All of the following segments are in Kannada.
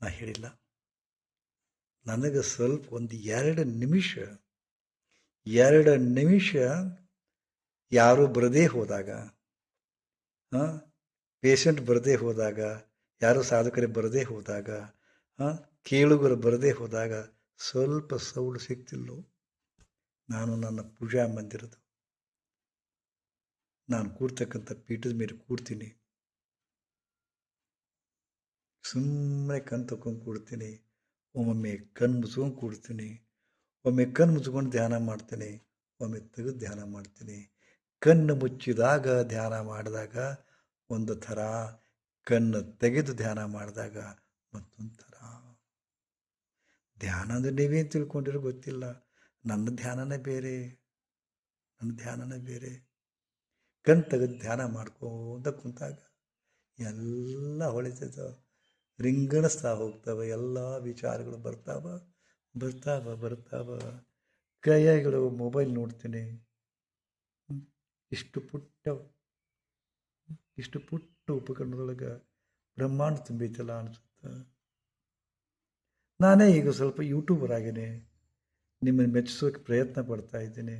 ನಾ ಹೇಳಿಲ್ಲ. ನನಗೆ ಸ್ವಲ್ಪ ಒಂದು ಎರಡು ನಿಮಿಷ ಎರಡು ನಿಮಿಷ ಯಾರು ಬರದೇ ಹೋದಾಗ ಪೇಷಂಟ್ ಬರದೇ ಹೋದಾಗ, ಯಾರು ಸಾಧಕರಿಗೆ ಬರದೇ ಹೋದಾಗ ಕೇಳುಗರು ಬರದೇ ಹೋದಾಗ ಸ್ವಲ್ಪ ಸೌಳು ಸಿಗ್ತಿಲ್ಲೋ ನಾನು ನನ್ನ ಪೂಜಾ ಮಂದಿರದ ನಾನು ಕೂರ್ತಕ್ಕಂಥ ಪೀಠದ ಮೇಲೆ ಕೂಡ್ತೀನಿ ಸುಮ್ಮನೆ ಕಣ್ ತಕೊಂಡು ಕೂಡ್ತೀನಿ. ಒಮ್ಮೊಮ್ಮೆ ಕಣ್ಣು ಮುಚ್ಕೊಂಡು ಕೂಡ್ತೀನಿ. ಒಮ್ಮೆ ಕಣ್ಣು ಮುಚ್ಕೊಂಡು ಧ್ಯಾನ ಮಾಡ್ತೀನಿ. ಒಮ್ಮೆ ತೆಗೆದು ಧ್ಯಾನ ಮಾಡ್ತೀನಿ. ಕಣ್ಣು ಮುಚ್ಚಿದಾಗ ಧ್ಯಾನ ಮಾಡಿದಾಗ ಒಂದು ಥರ, ಕಣ್ಣು ತೆಗೆದು ಧ್ಯಾನ ಮಾಡಿದಾಗ ಮತ್ತೊಂದು ಥರ. ಧ್ಯಾನ ಅಂದರೆ ನೀವೇನು ತಿಳ್ಕೊಂಡಿರೋ ಗೊತ್ತಿಲ್ಲ. ನನ್ನ ಧ್ಯಾನನೇ ಬೇರೆ. ನನ್ನ ಧ್ಯಾನನೇ ಬೇರೆ. ಕಣ್ ತೆಗೆದು ಧ್ಯಾನ ಮಾಡ್ಕೊಂತ ಕುಂತಾಗ ಎಲ್ಲ ಹೊಳಿತದ ರಿಂಗಣಿಸ್ತಾ ಹೋಗ್ತಾವೆ, ಎಲ್ಲ ವಿಚಾರಗಳು ಬರ್ತಾವ ಬರ್ತಾವ ಬರ್ತಾವ. ಕೈಯಾಗಳು ಮೊಬೈಲ್ ನೋಡ್ತೀನಿ. ಇಷ್ಟು ಪುಟ್ಟ ಇಷ್ಟು ಪುಟ್ಟ ಉಪಕರಣದೊಳಗೆ ಬ್ರಹ್ಮಾಂಡ ತುಂಬೈತಲ್ಲ ಅನಿಸುತ್ತೆ. ನಾನೇ ಈಗ ಸ್ವಲ್ಪ ಯೂಟ್ಯೂಬರ್ ಆಗೇನೆ. ನಿಮ್ಮನ್ನು ಮೆಚ್ಚಿಸೋಕೆ ಪ್ರಯತ್ನ ಪಡ್ತಾ ಇದ್ದೀನಿ.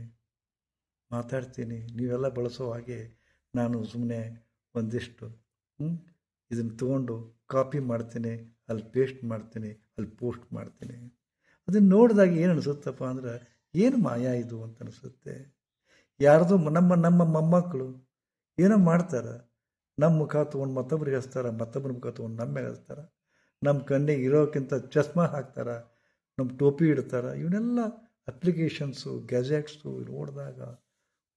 ಮಾತಾಡ್ತೀನಿ. ನೀವೆಲ್ಲ ಬಳಸೋ ಹಾಗೆ ನಾನು ಸುಮ್ಮನೆ ಒಂದಿಷ್ಟು ಇದನ್ನು ತೊಗೊಂಡು ಕಾಪಿ ಮಾಡ್ತೇನೆ, ಅಲ್ಲಿ ಪೇಸ್ಟ್ ಮಾಡ್ತೇನೆ, ಅಲ್ಲಿ ಪೋಸ್ಟ್ ಮಾಡ್ತೇನೆ. ಅದನ್ನು ನೋಡಿದಾಗ ಏನು ಅನಿಸುತ್ತಪ್ಪ ಅಂದ್ರೆ, ಏನು ಮಾಯಾ ಇದು ಅಂತ ಅನಿಸುತ್ತೆ. ಯಾರ್ದೋ ನಮ್ಮ ನಮ್ಮ ಮೊಮ್ಮಕ್ಕಳು ಏನೋ ಮಾಡ್ತಾರೆ. ನಮ್ಮ ಮುಖ ತೊಗೊಂಡು ಮತ್ತೊಬ್ಬರಿಗೆ ಹಚ್ತಾರೆ ಮತ್ತೊಬ್ಬರ ಮುಖ ತೊಗೊಂಡು ನಮ್ಮ ಮೇಲೆ ಹಚ್ತಾರೆ. ನಮ್ಮ ಕಣ್ಣಿಗೆ ಇರೋಕ್ಕಿಂತ ಚಸ್ಮಾ ಹಾಕ್ತಾರೆ, ನಮ್ಮ ಟೋಪಿ ಇಡ್ತಾರೆ. ಇವನ್ನೆಲ್ಲ ಅಪ್ಲಿಕೇಶನ್ಸು ಗ್ಯಾಜೆಟ್ಸು ನೋಡಿದಾಗ,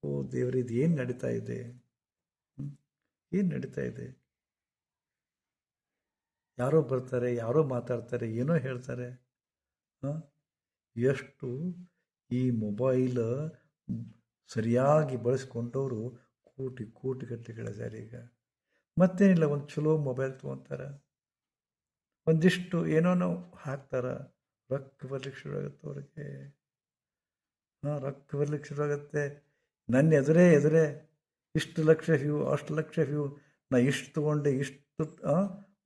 ಓ ದೇವರಿದು ಏನು ನಡೀತಾ ಇದೆ? ಏನು ನಡೀತಾ ಇದೆ? ಯಾರೋ ಬರ್ತಾರೆ, ಯಾರೋ ಮಾತಾಡ್ತಾರೆ, ಏನೋ ಹೇಳ್ತಾರೆ. ಎಷ್ಟು ಈ ಮೊಬೈಲ್ ಸರಿಯಾಗಿ ಬಳಸ್ಕೊಂಡವರು ಕೋಟಿ ಕೋಟಿ ಗಟ್ಟಲೆ ಈಗ. ಮತ್ತೇನಿಲ್ಲ, ಒಂದು ಚಲೋ ಮೊಬೈಲ್ ತೊಗೊತಾರೆ. ಒಂದಿಷ್ಟು ಏನೋ ಹಾಕ್ತಾರೆ. ರೊಕ್ಕ ಬರ್ಲಿಕ್ಕೆ ಶುರು ಆಗುತ್ತೆ ಅವ್ರಿಗೆ. ಹಾಂ, ರೊಕ್ಕ ಬರ್ಲಿಕ್ಕೆ ಶುರು ಆಗುತ್ತೆ. ನನ್ನ ಎದುರೇ ಎದುರೇ ಇಷ್ಟು ಲಕ್ಷ ವ್ಯೂ, ಅಷ್ಟು ಲಕ್ಷ ವ್ಯೂ, ನಾ ಇಷ್ಟು ತೊಗೊಂಡೆ, ಇಷ್ಟು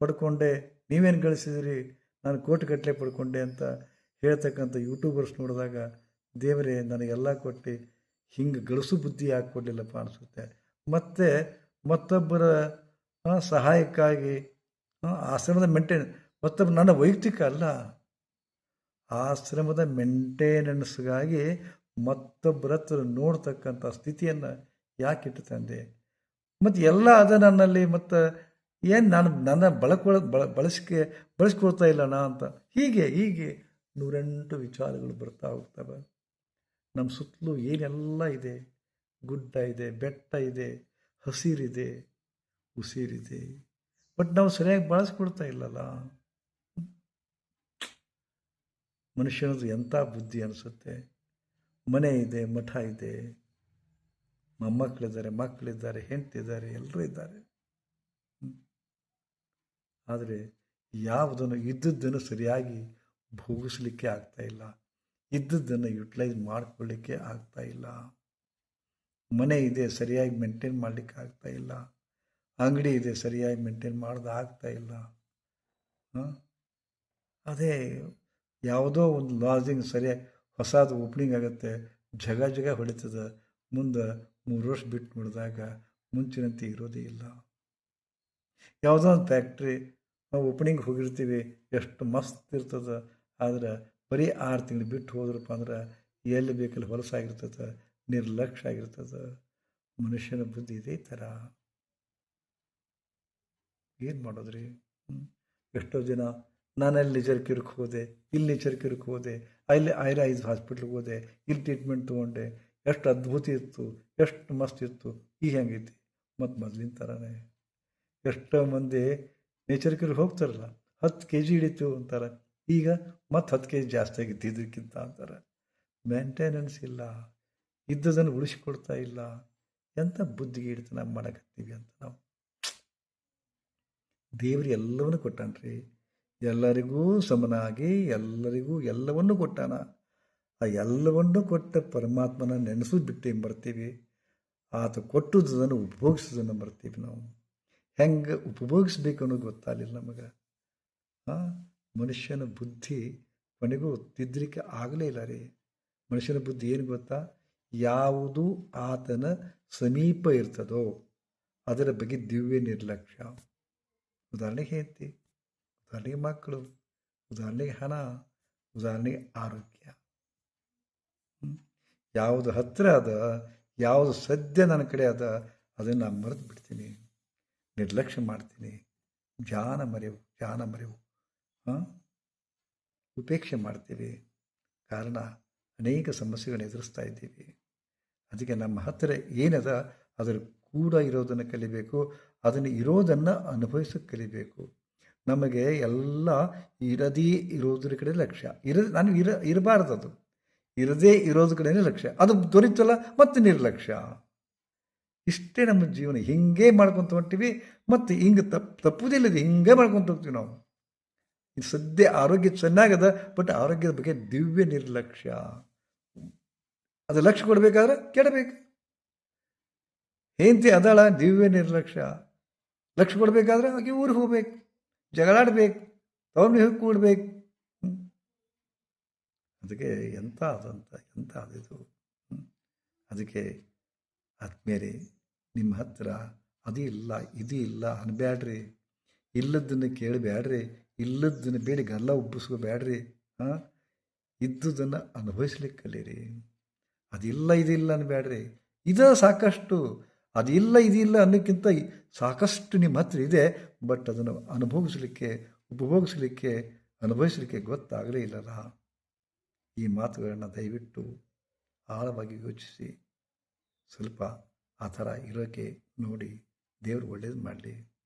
ಪಡ್ಕೊಂಡೆ, ನೀವೇನು ಗಳಿಸಿದ್ರಿ, ನಾನು ಕೋಟಿಗಟ್ಟಲೆ ಪಡ್ಕೊಂಡೆ ಅಂತ ಹೇಳ್ತಕ್ಕಂಥ ಯೂಟ್ಯೂಬರ್ಸ್ ನೋಡಿದಾಗ, ದೇವರೇ, ನನಗೆಲ್ಲ ಕೊಟ್ಟು, ಹಿಂಗೆ ಗಳಿಸು ಬುದ್ಧಿ ಯಾಕೆ ಕೊಡಲಿಲ್ಲಪ್ಪ ಅನಿಸುತ್ತೆ. ಮತ್ತು ಮತ್ತೊಬ್ಬರ ಸಹಾಯಕ್ಕಾಗಿ ಆಶ್ರಮದ ಮೆಂಟೇನ್, ಮತ್ತೊಬ್ಬ ನನ್ನ ವೈಯಕ್ತಿಕ ಅಲ್ಲ. ಆಶ್ರಮದ ಮೇಂಟೆನೆನ್ಸ್ಗಾಗಿ ಮತ್ತೊಬ್ಬರ ಹತ್ರ ನೋಡ್ತಕ್ಕಂಥ ಸ್ಥಿತಿಯನ್ನು ಯಾಕೆ ಇಟ್ಟು ತಂದೆ ಮತ್ತು ಎಲ್ಲ ಅದ ನನ್ನಲ್ಲಿ ಮತ್ತು ಏನು ನಾನು, ನನ್ನ ಬಳಕೊಳ, ಬಳ, ಬಳಸಿಕೆ, ಬಳಸ್ಕೊಳ್ತಾ ಇಲ್ಲ ನಾ ಅಂತ. ಹೀಗೆ ಹೀಗೆ ನೂರೆಂಟು ವಿಚಾರಗಳು ಬರ್ತಾ ಹೋಗ್ತವೆ. ನಮ್ಮ ಸುತ್ತಲೂ ಏನೆಲ್ಲ ಇದೆ? ಗುಡ್ಡ ಇದೆ, ಬೆಟ್ಟ ಇದೆ, ಹಸಿರಿದೆ, ಉಸಿರಿದೆ. ಬಟ್ ನಾವು ಸರಿಯಾಗಿ ಬಳಸ್ಕೊಡ್ತಾ ಇಲ್ಲಲ್ಲ. ಮನುಷ್ಯನದು ಎಂಥ ಬುದ್ಧಿ ಅನಿಸುತ್ತೆ? ಮನೆ ಇದೆ, ಮಠ ಇದೆ. ಮೊಮ್ಮಕ್ಕಳಿದ್ದಾರೆ ಮಕ್ಕಳಿದ್ದಾರೆ, ಹೆಂಡ್ತಿದ್ದಾರೆ, ಎಲ್ಲರೂ ಇದ್ದಾರೆ. ಆದರೆ ಯಾವುದನ್ನು, ಇದ್ದದ್ದನ್ನು ಸರಿಯಾಗಿ ಭೋಗಿಸಲಿಕ್ಕೆ ಆಗ್ತಾ ಇಲ್ಲ. ಇದ್ದದ್ದನ್ನು ಯುಟಿಲೈಸ್ ಮಾಡ್ಕೊಳ್ಳಿಕ್ಕೆ ಆಗ್ತಾ ಇಲ್ಲ. ಮನೆ ಇದೆ ಸರಿಯಾಗಿ ಮೇಂಟೈನ್ ಮಾಡಲಿಕ್ಕೆ ಆಗ್ತಾ ಇಲ್ಲ. ಅಂಗಡಿ ಇದೆ ಸರಿಯಾಗಿ ಮೇಂಟೈನ್ ಮಾಡೋದು ಇಲ್ಲ. ಅದೇ ಯಾವುದೋ ಒಂದು ಲಾಜಿಂಗ್ ಸರಿಯಾಗಿ ಹೊಸದು ಓಪನಿಂಗ್ ಆಗುತ್ತೆ ಜಗ ಜಗ ಹೊಡಿತದೆ ಮುಂದೆ ಮೂರು ವರ್ಷ ಬಿಟ್ಟು ನೋಡಿದಾಗ ಮುಂಚಿನಂತೆ ಇರೋದೇ ಇಲ್ಲ. ಯಾವುದೋ ಒಂದು ಫ್ಯಾಕ್ಟ್ರಿ ನಾವು ಓಪನಿಂಗ್ ಹೋಗಿರ್ತೀವಿ, ಎಷ್ಟು ಮಸ್ತ್ ಇರ್ತದೆ. ಆದ್ರೆ ಬರೀ ಆರು ತಿಂಗಳು ಬಿಟ್ಟು ಹೋದ್ರಪ್ಪ ಅಂದ್ರೆ ಎಲ್ಲಿ ಬೇಕಲ್ಲಿ ಹೊಲಸಾಗಿರ್ತದೆ ನಿರ್ಲಕ್ಷ್ಯ ಆಗಿರ್ತದೆ. ಮನುಷ್ಯನ ಬುದ್ಧಿ ಇದೇ ಥರ ಏನು ಮಾಡೋದ್ರಿ? ಎಷ್ಟೋ ಜನ, ನಾನಲ್ಲಿ ಚರ್ಕಿರ್ಕ್ಕೆ ಹೋದೆ, ಇಲ್ಲಿ ಚರ್ಕಿರ್ಕ್ಕೆ ಹೋದೆ, ಅಲ್ಲಿ ಐರ ಐದು ಹಾಸ್ಪಿಟ್ಲಿಗೆ ಹೋದೆ, ಇಲ್ಲಿ ಟ್ರೀಟ್ಮೆಂಟ್ ತೊಗೊಂಡೆ. ಎಷ್ಟು ಅದ್ಭುತ ಇತ್ತು, ಎಷ್ಟು ಮಸ್ತ್ ಇತ್ತು ಈಗ ಹೆಂಗೈತಿ. ಮತ್ತು ಮೊದಲಿನ ಥರನೇ ಎಷ್ಟೋ ಮಂದಿ ನೇಚರ್ಕಿರ್ ಹೋಗ್ತಾರಲ್ಲ, ಹತ್ತು ಕೆ ಜಿ ಹಿಡಿತು ಅಂತಾರೆ. ಈಗ ಮತ್ತೆ ಹತ್ತು ಕೆ ಜಿ ಜಾಸ್ತಿ ಆಗಿತ್ತು ಇದಕ್ಕಿಂತ ಅಂತಾರೆ. ಮೇಂಟೆನೆನ್ಸ್ ಇಲ್ಲ ಇದ್ದದನ್ನು ಉಳಿಸ್ಕೊಡ್ತಾ ಇಲ್ಲ, ಎಂಥ ಬುದ್ಧಿಗೆ ಹಿಡಿತನ ಮಾಡಕತ್ತೀವಿ ಅಂತ ನಾವು. ದೇವರು ಎಲ್ಲವನ್ನು ಕೊಟ್ಟಾನ್ರಿ. ಎಲ್ಲರಿಗೂ ಸಮನಾಗಿ, ಎಲ್ಲರಿಗೂ ಎಲ್ಲವನ್ನೂ ಕೊಟ್ಟಾನ. ಆ ಎಲ್ಲವನ್ನೂ ಕೊಟ್ಟ ಪರಮಾತ್ಮನ ನೆನೆಸು ಬಿಟ್ಟು ಬರ್ತೀವಿ ಆತ ಕೊಟ್ಟುದನ್ನು ಉಪಭೋಗಿಸೋದನ್ನು ಬರ್ತೀವಿ ನಾವು. ಹೆಂಗೆ ಉಪಭೋಗಿಸ್ಬೇಕು ಅನ್ನೋದು ಗೊತ್ತಾಗಲಿಲ್ಲ ನಮಗೆ. ಹಾಂ ಮನುಷ್ಯನ ಬುದ್ಧಿ ಕೊನೆಗೂ ತಿದ್ದಲಿಕ್ಕೆ ಆಗಲೇ ಇಲ್ಲ ರೀ. ಮನುಷ್ಯನ ಬುದ್ಧಿ ಏನು ಗೊತ್ತಾ? ಯಾವುದು ಆತನ ಸಮೀಪ ಇರ್ತದೋ ಅದರ ಬಗ್ಗೆ ದಿವ್ಯ ನಿರ್ಲಕ್ಷ್ಯ. ಉದಾಹರಣೆಗೆ ಹೆಂಡತಿ, ಉದಾಹರಣೆಗೆ ಮಕ್ಕಳು, ಉದಾಹರಣೆಗೆ ಹಣ, ಉದಾಹರಣೆಗೆ ಆರೋಗ್ಯ? ಯಾವುದು ಹತ್ತಿರ ಅದ, ಯಾವುದು ಸದ್ಯ ನನ್ನ ಕಡೆ ಅದ, ಅದನ್ನು ನಾನು ಮರೆತು ಬಿಡ್ತೀನಿ ನಿರ್ಲಕ್ಷ್ಯ ಮಾಡ್ತೀನಿ. ಜಾನ ಮರೆವು ಜಾನ ಮರೆವು. ಉಪೇಕ್ಷೆ ಮಾಡ್ತೀವಿ. ಕಾರಣ, ಅನೇಕ ಸಮಸ್ಯೆಗಳನ್ನ ಎದುರಿಸ್ತಾ ಇದ್ದೀವಿ. ಅದಕ್ಕೆ ನಮ್ಮ ಹತ್ತಿರ ಏನದ? ಅದರ ಕೂಡ ಇರೋದನ್ನು ಕಲಿಬೇಕು. ಅದನ್ನು ಇರೋದನ್ನು ಅನುಭವಿಸೋಕೆ ಕಲಿಬೇಕು. ನಮಗೆ ಎಲ್ಲ ಇರದೇ ಇರೋದ್ರ ಕಡೆ ಲಕ್ಷ್ಯ. ಇರ, ನಾನು ಇರ ಇರಬಾರ್ದು ಅದು ಇರದೇ ಇರೋದ್ರ ಕಡೆನೇ ಲಕ್ಷ್ಯ. ಅದು ದೊರೀತಲ್ಲ, ಮತ್ತೆ ನಿರ್ಲಕ್ಷ್ಯ. ಇಷ್ಟೇ ನಮ್ಮ ಜೀವನ. ಹಿಂಗೆ ಮಾಡ್ಕೊತ ಹೊಂಟಿವಿ, ಮತ್ತು ಹಿಂಗೆ ತಪ್ಪು ತಪ್ಪುದಿಲ್ಲದೆ ಹಿಂಗೆ ಮಾಡ್ಕೊತ ಹೋಗ್ತೀವಿ ನಾವು. ಇದು ಸದ್ಯ ಆರೋಗ್ಯ ಚೆನ್ನಾಗದ, ಬಟ್ ಆರೋಗ್ಯದ ಬಗ್ಗೆ ದಿವ್ಯ ನಿರ್ಲಕ್ಷ್ಯ. ಅದು ಲಕ್ಷ್ಯ ಕೊಡಬೇಕಾದ್ರೆ ಕೆಡಬೇಕು. ಹೆಂಡತಿ ಅದಾಳ, ದಿವ್ಯ ನಿರ್ಲಕ್ಷ್ಯ. ಲಕ್ಷ್ಯ ಕೊಡಬೇಕಾದ್ರೆ ಆಕೆ ಊರಿಗೆ ಹೋಗ್ಬೇಕು, ಜಗಳಾಡ್ಬೇಕು ಅವ್ರನ್ನ ಹೋಗಿ ಕೂಡ್ಬೇಕು. ಅದಕ್ಕೆ ಎಂಥ ಅದಂತ ಎಂಥ ಅದಿದು. ಅದಕ್ಕೆ ಆತ್ಮೀಯರೇ ನಿಮ್ಮ ಹತ್ತಿರ ಅದು ಇಲ್ಲ, ಇದು ಇಲ್ಲ ಅನ್ಬ್ಯಾಡ್ರಿ. ಇಲ್ಲದನ್ನು ಕೇಳಬೇಡ್ರಿ ಇಲ್ಲದನ್ನು ಬೇಡಿ ಗಲ್ಲ ಉಬ್ಬಿಸ್ಕೋಬೇಡ್ರಿ ಹಾಂ? ಇದ್ದುದನ್ನು ಅನುಭವಿಸ್ಲಿಕ್ಕೆ ಕಲೀರಿ ಅದಿಲ್ಲ, ಇದಿಲ್ಲ ಅನ್ಬೇಡ್ರಿ ಇದ ಸಾಕಷ್ಟು. ಅದಿಲ್ಲ, ಇದಿಲ್ಲ ಅನ್ನೋಕ್ಕಿಂತ ಸಾಕಷ್ಟು ನಿಮ್ಮ ಹತ್ರ ಇದೆ. ಬಟ್ ಅದನ್ನು ಅನುಭವಿಸಲಿಕ್ಕೆ, ಉಪಭೋಗಿಸಲಿಕ್ಕೆ, ಅನುಭವಿಸಲಿಕ್ಕೆ ಗೊತ್ತಾಗಲೇ ಇಲ್ಲಲ್ಲ. ಈ ಮಾತುಗಳನ್ನು ದಯವಿಟ್ಟು ಆಳವಾಗಿ ಯೋಚಿಸಿ. ಸ್ವಲ್ಪ ಆ ಥರ ಇರೋಕ್ಕೆ ನೋಡಿ ದೇವರು ಒಳ್ಳೇದು ಮಾಡಲಿ.